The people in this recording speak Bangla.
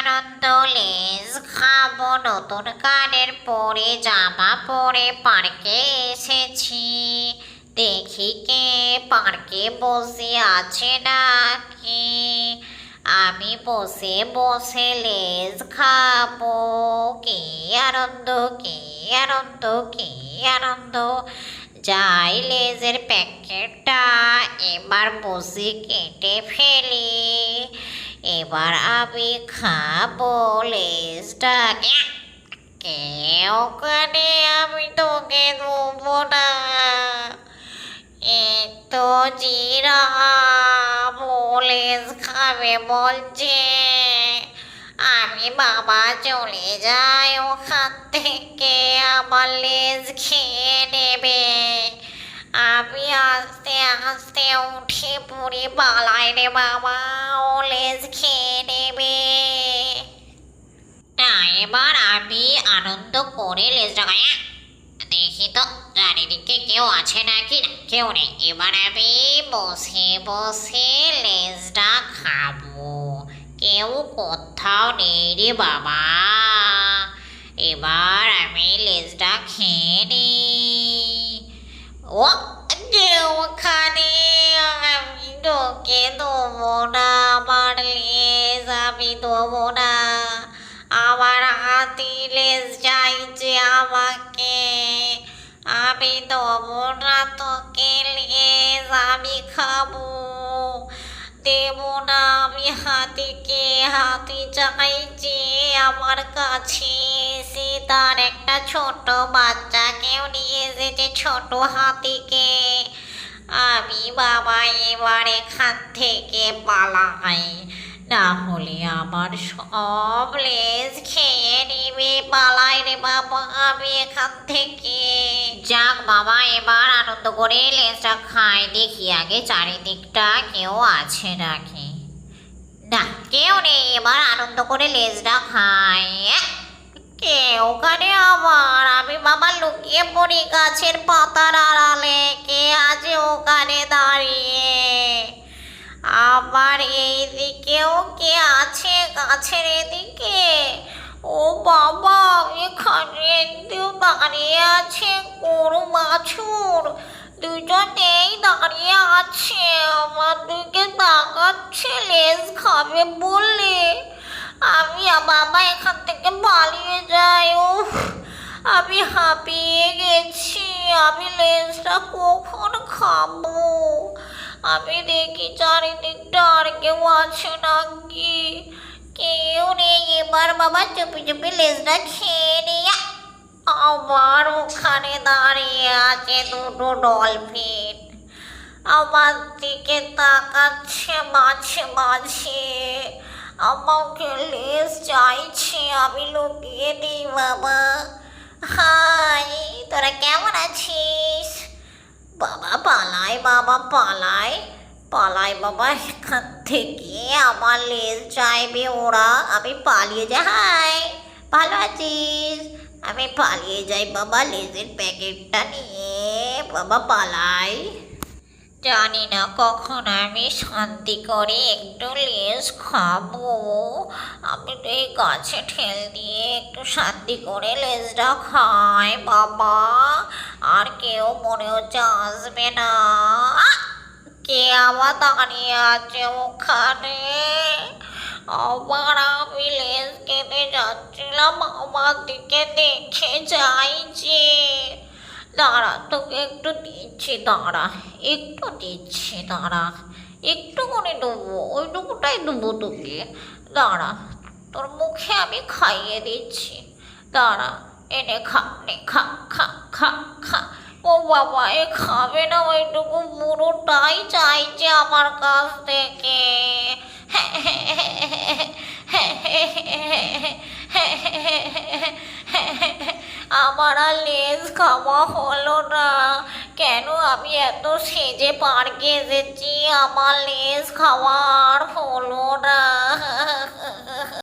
আনন্দ লেজ খাব। নতুন কানের পরে জামা পরে পার্কে এসেছি। দেখি কে পার্কে বসে আছে নাকি আমি বসে বসে লেজ খাব। কি আনন্দ কি আনন্দ কি আনন্দ। যাই লেজের প্যাকেটটা এবার বসে কেটে ফেলি। এবার আমি খাব লেজটা। কে ওখানে আমি তোকে দেবো না। তো জিরা লেজ খাবে বলছে। আমি বাবা চলে যাই ওখান থেকে আমার লেজ খেয়ে নেবে। আমি আস্তে আস্তে উঠে পড়ে পালাই রে বাবা ও লেজ খেয়ে নেবে। না, এবার আমি আনন্দ করে লেজটা খাই দেখি তো, চারিদিকে কেউ আছে নাকি? না, কেউ নেই। এবার আমি বসে বসে লেজটা খাব। কেউ কোথাও নেই রে বাবা। এবার আমি লেজটা খেয়ে নিই। ও ওখানে আমি ঢোকে দেবো না আমার লেজ আমি দেবো না আমার হাতি লেজ চাইছে আমাকে আমি দেবো না তোকে লেজ আমি খাব দেবো না আমি হাতিকে হাতি চাইছে আমার কাছে তার একটা ছোট বাচ্চাকেও নিয়ে এসেছে ছোট হাতিকে আমি বাবা এবার এখান থেকে পালাই। না হলে আমার সব লেজ খেয়ে নিবে। পালাই রে বাবা, আমি এখান থেকে। যাক বাবা, এবার আনন্দ করে লেজটা খাই দেখি আগে চারিদিকটা কেউ আছে নাকি? না, কেউ নেই। এবার আনন্দ করে লেজটা খাই কে? ওখানে আবার আমি বাবা লুকিয়ে পড়ি গাছের পাতার আড়ালে। কে আছে ওখানে দাঁড়িয়ে? আবার এইদিকেও কে আছে গাছের এদিকে? ও বাবা, এখানে একটু দাঁড়িয়ে আছে গরু বাছুর। দুজনেই দাঁড়িয়ে আছে, আমার দিকে তাকাচ্ছে, লেজ খাবে বললে আমি বাবা এখান থেকে পালিয়ে যাই ও আমি হাঁপিয়ে গেছি, আমি লেজটা কখন খাব? আমি দেখি চারিদিকটা আর কেউ আছে নাকি? কেউ নেই। এবার বাবা চুপি চুপি লেজটা খেয়ে নিয়ে আবার ওখানে দাঁড়িয়ে আছে দুটো ডলফিন। আমার দিকে তাকাচ্ছে মাঝে মাঝে। আমাকে লেজ চাইছে, আমি লুকিয়ে দিই, বাবা। হাই, তোরা কেমন আছিস? বাবা, পালাই বাবা, পালাই। পালাই, বাবা, এখান থেকে আমার লেজ চাইবে ওরা। আমি পালিয়ে যাই। হাই, ভালো আছিস? আমি পালিয়ে যাই, বাবা, লেজের প্যাকেটটা নিয়ে। বাবা, পালাই। জানি না, কখন আমি শান্তি করে একটু লেজ খাব। আমি তো এই গাছে ঠেল দিয়ে একটু শান্তি করে লেজটা খাই, বাবা। আর কেউ মনে হচ্ছে আসবে না। কে আবার দাঁড়িয়ে আছে ওখানে? আবার আমি লেজ কেটে যাচ্ছিলাম, আমার দিকে দেখে যাই যে। দাঁড়া, তোকে একটু দিচ্ছি, দাঁড়া, একটু দিচ্ছি, দাঁড়া একটু করে দেবো, ওইটুকুটাই দেবো তোকে। দাঁড়া, তোর মুখে আমি খাইয়ে দিচ্ছি। দাঁড়া, এনে খা নে খা খা খা খা। ও বাবা, এ খাবে না ওইটুকু পুরোটাই চাইছে আমার কাছ থেকে। আমার আর লেজ খাওয়া হলো না। কেন আমি এত সেজে পার্কে এসেছি আমার লেজ খাওয়া আর হলো না।